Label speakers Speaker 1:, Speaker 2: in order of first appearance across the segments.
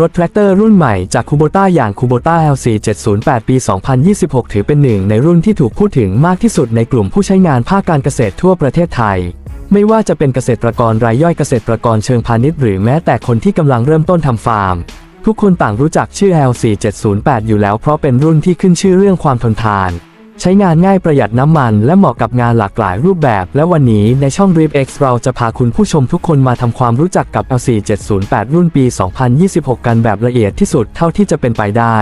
Speaker 1: รถแทรกเตอร์รุ่นใหม่จากคูโบต้าอย่างคูโบต้า LC 708 ปี 2026 ถือเป็นหนึ่งในรุ่นที่ถูกพูดถึงมากที่สุดในกลุ่มผู้ใช้งานภาคการเกษตรทั่วประเทศไทย ไม่ว่าจะเป็นเกษตรกรรายย่อยเกษตรกรเชิงพาณิชย์หรือแม้แต่คนที่กำลังเริ่มต้นทำฟาร์ม ทุกคนต่างรู้จักชื่อ LC 708 อยู่แล้วเพราะเป็นรุ่นที่ขึ้นชื่อเรื่องความทนทาน ใช้งานง่ายประหยัดน้ำมัน และเหมาะกับงานหลากหลายรูปแบบ และวันนี้ในช่อง r i p X เราจะพาคุณผู้ชมทุกคนมาทำความรู้จักกับ LC 708 รุ่นปี 2026 กันแบบละเอียดที่สุดเท่าที่จะเป็นไปได้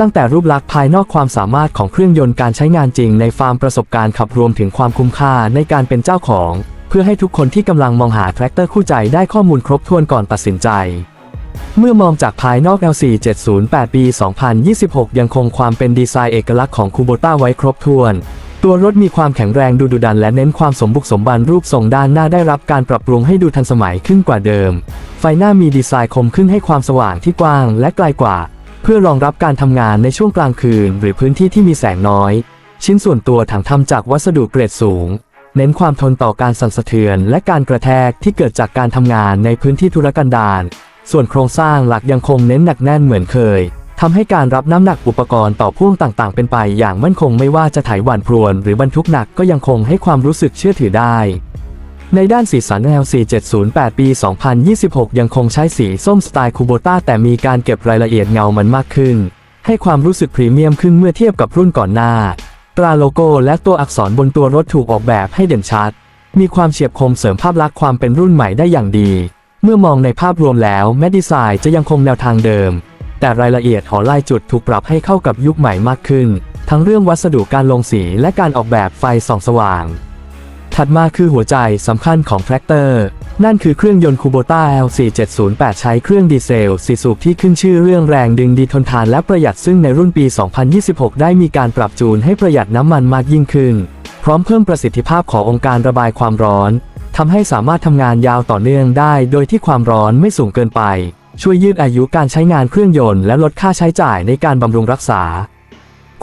Speaker 1: ตั้งแต่รูปลักษณ์ภายนอกความสามารถของเครื่องยนต์การใช้งานจริงในฟาร์มประสบการณ์ขับรวมถึงความคุ้มค่าในการเป็นเจ้าของ เพื่อให้ทุกคนที่กำลังมองหาแทรกเตอร์คู่ใจได้ข้อมูลครบถ้วนก่อนตัดสินใจ เมื่อมองจากภายนอก L4 708 ปี 2026 ยังคงความเป็นดีไซน์เอกลักษณ์ของคูโบต้าไว้ครบถ้วน ตัวรถมีความแข็งแรงดูดุดันและเน้นความสมบุกสมบันรูปทรงด้านหน้าได้รับการปรับปรุงให้ดูทันสมัยขึ้นกว่าเดิม ไฟหน้ามีดีไซน์คมขึ้นให้ความสว่างที่กว้างและไกลกว่า เพื่อรองรับการทำงานในช่วงกลางคืน หรือพื้นที่ที่มีแสงน้อย ชิ้นส่วนตัวถังทำจากวัสดุเกรดสูง เน้นความทนต่อการสั่นสะเทือน และการกระแทกที่เกิดจากการทำงานในพื้นที่ธุรกันดาร ส่วนโครงสร้างหลักยังคงเน้นหนักแน่นเหมือนเคยทำให้การรับน้ำหนักอุปกรณ์ต่อพ่วงต่างๆ เป็นไปอย่างมั่นคงไม่ว่าจะไถหวานพรวน หรือบรรทุกหนักก็ยังคงให้ความรู้สึกเชื่อถือได้ ในด้านสีสัน LC 708 ปี 2026 ยังคงใช้สีส้มสไตล์คูโบต้าแต่มีการเก็บรายละเอียดเงามันมากขึ้น ให้ความรู้สึกพรีเมียมขึ้นเมื่อเทียบกับรุ่นก่อนหน้า ตราโลโก้และตัวอักษรบนตัวรถถูกออกแบบให้เด่นชัด มีความเฉียบคมเสริมภาพลักษณ์ความเป็นรุ่นใหม่ได้อย่างดี เมื่อมองในภาพรวมแล้วแม้ดีไซน์จะยังคงแนวทางเดิม แต่รายละเอียดหอลายจุดถูกปรับให้เข้ากับยุคใหม่มากขึ้น ทั้งเรื่องวัสดุการลงสีและการออกแบบไฟส่องสว่าง ถัดมาคือหัวใจสำคัญของแทรกเตอร์นั่นคือเครื่องยนต์คูโบต้า L4708 ใช้เครื่องดีเซลสีสูบที่ขึ้นชื่อเรื่องแรงดึงดีทนทานและประหยัดซึ่งในรุ่นปี 2026 ได้มีการปรับจูนให้ประหยัดน้ำมันมากยิ่งขึ้น พร้อมเพิ่มประสิทธิภาพขององค์การระบายความร้อน ทำให้สามารถทำงานยาวต่อเนื่องได้โดยที่ความร้อนไม่สูงเกินไป ช่วยยืดอายุการใช้งานเครื่องยนต์และลดค่าใช้จ่ายในการบำรุงรักษา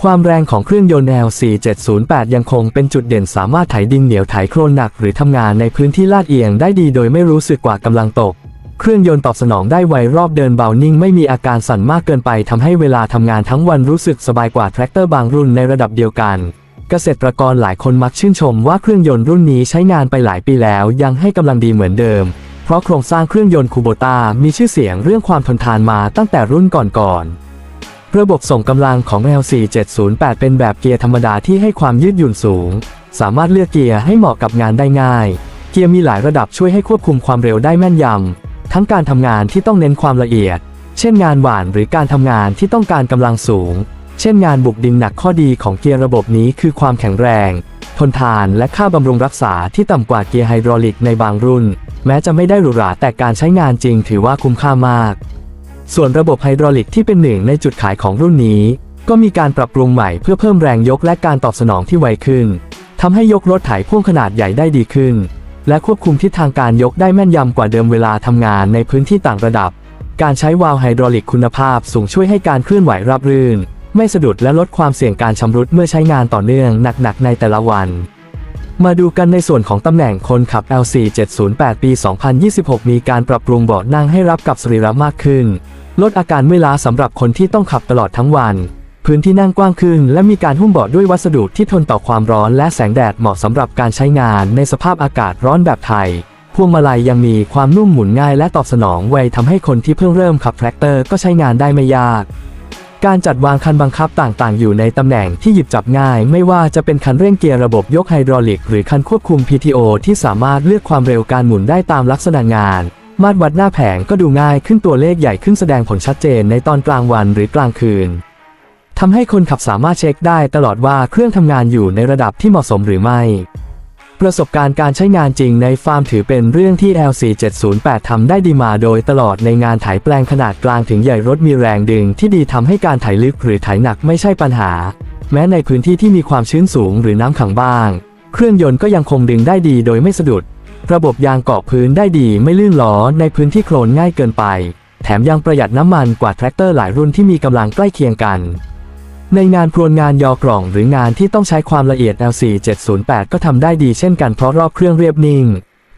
Speaker 1: ความแรงของเครื่องยนต์ L4708 ยังคงเป็นจุดเด่นสามารถไถดินเหนียวไถโคลนหนักหรือทำงานในพื้นที่ลาดเอียงได้ดีโดยไม่รู้สึกกว่ากำลังตก เครื่องยนต์ตอบสนองได้ไวรอบเดินเบานิ่งไม่มีอาการสั่นมากเกินไปทำให้เวลาทำงานทั้งวันรู้สึกสบายกว่าแทรกเตอร์บางรุ่นในระดับเดียวกัน เกษตรกรหลายคนมักชื่นชมว่าเครื่องยนต์รุ่นนี้ใช้งานไปหลายปีแล้วยังให้กำลังดีเหมือนเดิม เพราะโครงสร้างเครื่องยนต์คูโบต้ามีชื่อเสียงเรื่องความทนทานมาตั้งแต่รุ่นก่อนๆ ระบบส่งกำลังของ L4708 เป็นแบบเกียร์ธรรมดาที่ให้ความยืดหยุ่นสูง สามารถเลือกเกียร์ให้เหมาะกับงานได้ง่าย เกียร์มีหลายระดับช่วยให้ควบคุมความเร็วได้แม่นยำทั้งการทำงานที่ต้องเน้นความละเอียด เช่นงานหวานหรือการทำงานที่ต้องการกำลังสูง เช่นงานบุกดินหนักข้อดีของเกียร์ระบบนี้คือความแข็งแรง ทนทานและค่าบำรุงรักษาที่ต่ำกว่าเกียร์ไฮดรอลิกในบางรุ่น แม้จะไม่ได้หรูหราแต่การใช้งานจริงถือว่าคุ้มค่ามาก ส่วนระบบไฮดรอลิกที่เป็นหนึ่งในจุดขายของรุ่นนี้ ก็มีการปรับปรุงใหม่เพื่อเพิ่มแรงยกและการตอบสนองที่ไวขึ้นทำให้ยกรถไถพ่วงขนาดใหญ่ได้ดีขึ้น และควบคุมทิศทางการยกได้แม่นยำกว่าเดิมเวลาทำงานในพื้นที่ต่างระดับ การใช้วาล์วไฮดรอลิกคุณภาพสูงช่วยให้การเคลื่อนไหวราบรื่น ไม่สะดุดและลดความเสี่ยงการชำรุดเมื่อใช้งานต่อเนื่องหนักๆในแต่ละวัน มาดูกันในส่วนของตำแหน่งคนขับ LC 708 ปี 2026 มีการปรับปรุงเบาะนั่งให้รับกับสรีระมากขึ้น ลดอาการเมื่อยล้าสำหรับคนที่ต้องขับตลอดทั้งวัน พื้นที่นั่งกว้างขึ้น และมีการหุ้มเบาะด้วยวัสดุที่ทนต่อความร้อนและแสงแดดเหมาะสำหรับการใช้งานในสภาพอากาศร้อนแบบไทยพวงมาลัยยังมีความนุ่มหมุนง่ายและตอบสนองไวทำให้คนที่เพิ่งเริ่มขับแทรกเตอร์ก็ใช้งานได้ไม่ยาก การจัดวางคันบังคับต่างๆ อยู่ในตำแหน่งที่หยิบจับง่าย ไม่ว่าจะเป็นคันเร่งเกียร์ระบบยกไฮดรอลิก หรือคันควบคุม PTO ที่สามารถเลือกความเร็วการหมุนได้ตามลักษณะงาน มาตรวัดหน้าแผงก็ดูง่ายขึ้นตัวเลขใหญ่ขึ้นแสดงผลชัดเจนในตอนกลางวันหรือกลางคืนทำให้คนขับสามารถเช็คได้ตลอดว่าเครื่องทำงานอยู่ในระดับที่เหมาะสมหรือไม่ ประสบการณ์การใช้งานจริงในฟาร์มถือเป็นเรื่องที่ LC708 ทำได้ดีมาโดยตลอดในงานไถแปลงขนาดกลางถึงใหญ่รถมีแรงดึงที่ดีทำให้การไถลึกหรือไถหนักไม่ใช่ปัญหา แม้ในพื้นที่ที่มีความชื้นสูงหรือน้ำขังบ้าง เครื่องยนต์ก็ยังคงดึงได้ดีโดยไม่สะดุด ระบบยางเกาะพื้นได้ดีไม่ลื่นล้อในพื้นที่โคลนง่ายเกินไป แถมยังประหยัดน้ำมันกว่าแทรกเตอร์หลายรุ่นที่มีกำลังใกล้เคียงกัน ในงานพรวนงานยอกล่องหรืองานที่ต้องใช้ความละเอียด LC 708 ก็ทำได้ดีเช่นกันเพราะรอบเครื่องเรียบนิ่ง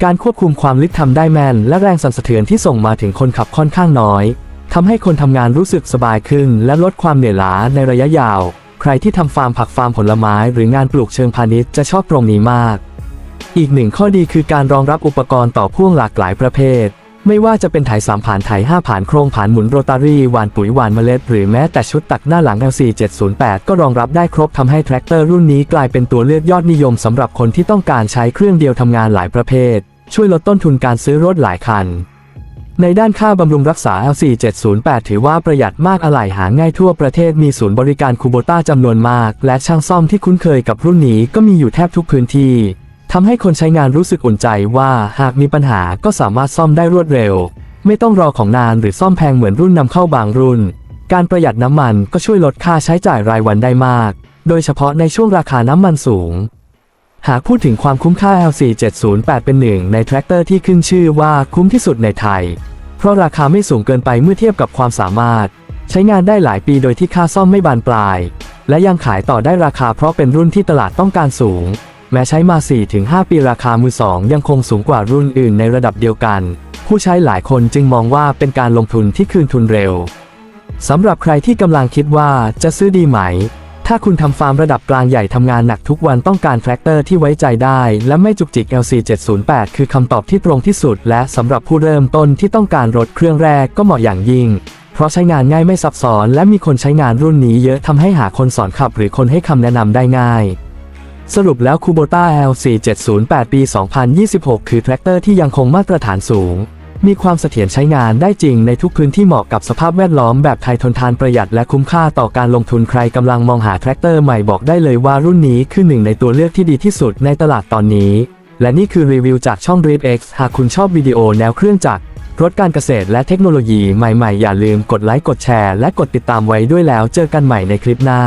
Speaker 1: การควบคุมความลึกทำได้แม่น และแรงสั่นสะเทือนที่ส่งมาถึงคนขับค่อนข้างน้อยทำให้คนทำงานรู้สึกสบายขึ้น และลดความเหนื่อยล้าในระยะยาว ใครที่ทำฟาร์มผักฟาร์มผลไม้ หรืองานปลูกเชิงพาณิชย์จะชอบตรงนี้มาก อีกหนึ่งข้อดีคือการรองรับอุปกรณ์ต่อพ่วงหลากหลายประเภท ไม่ว่าจะเป็นไถสามผ่านไถห้าผ่านโครงผ่านหมุนโรตารี่หวานปุ๋ยหวานเมล็ด หรือแม้แต่ชุดตักหน้าหลัง LC 708 ก็รองรับได้ครบทำให้แทรกเตอร์รุ่นนี้กลายเป็นตัวเลือกยอดนิยมสำหรับคนที่ต้องการใช้เครื่องเดียวทำงานหลายประเภท ช่วยลดต้นทุนการซื้อรถหลายคัน ในด้านค่าบำรุงรักษา LC 708 ถือว่าประหยัดมากอะไหล่หาง่ายทั่วประเทศมีศูนย์บริการคูโบต้าจำนวนมาก และช่างซ่อมที่คุ้นเคยกับรุ่นนี้ก็มีอยู่แทบทุกพื้นที่ ทำให้คนใช้งานรู้สึกอุ่นใจว่าหากมีปัญหาก็สามารถซ่อมได้รวดเร็ว ไม่ต้องรอของนานหรือซ่อมแพงเหมือนรุ่นนำเข้าบางรุ่น การประหยัดน้ำมันก็ช่วยลดค่าใช้จ่ายรายวันได้มาก โดยเฉพาะในช่วงราคาน้ำมันสูง หากพูดถึงความคุ้มค่า LC 708 เป็นหนึ่งในแทรกเตอร์ที่ขึ้นชื่อว่าคุ้มที่สุดในไทย เพราะราคาไม่สูงเกินไปเมื่อเทียบกับความสามารถ ใช้งานได้หลายปีโดยที่ค่าซ่อมไม่บานปลาย และยังขายต่อได้ราคาเพราะเป็นรุ่นที่ตลาดต้องการสูง แม้ใช้มา 4-5 ปีราคามือสองยังคงสูงกว่ารุ่นอื่นในระดับเดียวกัน ผู้ใช้หลายคนจึงมองว่าเป็นการลงทุนที่คืนทุนเร็วสำหรับใครที่กำลังคิดว่าจะซื้อดีไหม ถ้าคุณทำฟาร์มระดับกลางใหญ่ทำงานหนักทุกวันต้องการแทรกเตอร์ที่ไว้ใจได้ และไม่จุกจิก LC 708คือคำตอบที่ตรงที่สุด และสำหรับผู้เริ่มต้นที่ต้องการรถเครื่องแรกก็เหมาะอย่างยิ่ง เพราะใช้งานง่ายไม่ซับซ้อน และมีคนใช้งานรุ่นนี้เยอะทำให้หาคนสอนขับ หรือคนให้คำแนะนำได้ง่าย สรุปแล้ว Kubota LC 708 ปี 2026 คือแทรกเตอร์ที่ยังคงมาตรฐานสูง มีความเสถียรใช้งานได้จริงในทุกพื้นที่เหมาะกับสภาพแวดล้อมแบบไทยทนทานประหยัดและคุ้มค่าต่อการลงทุนใครกำลังมองหาแทรกเตอร์ใหม่บอกได้เลยว่ารุ่นนี้คือหนึ่งในตัวเลือกที่ดีที่สุดในตลาดตอนนี้ และนี่คือรีวิวจากช่อง Drip X หากคุณชอบวิดีโอแนวเครื่องจักรรถการเกษตรและเทคโนโลยีใหม่ๆ อย่าลืมกดไลค์กดแชร์และกดติดตามไว้ด้วยแล้วเจอกันใหม่ในคลิปหน้า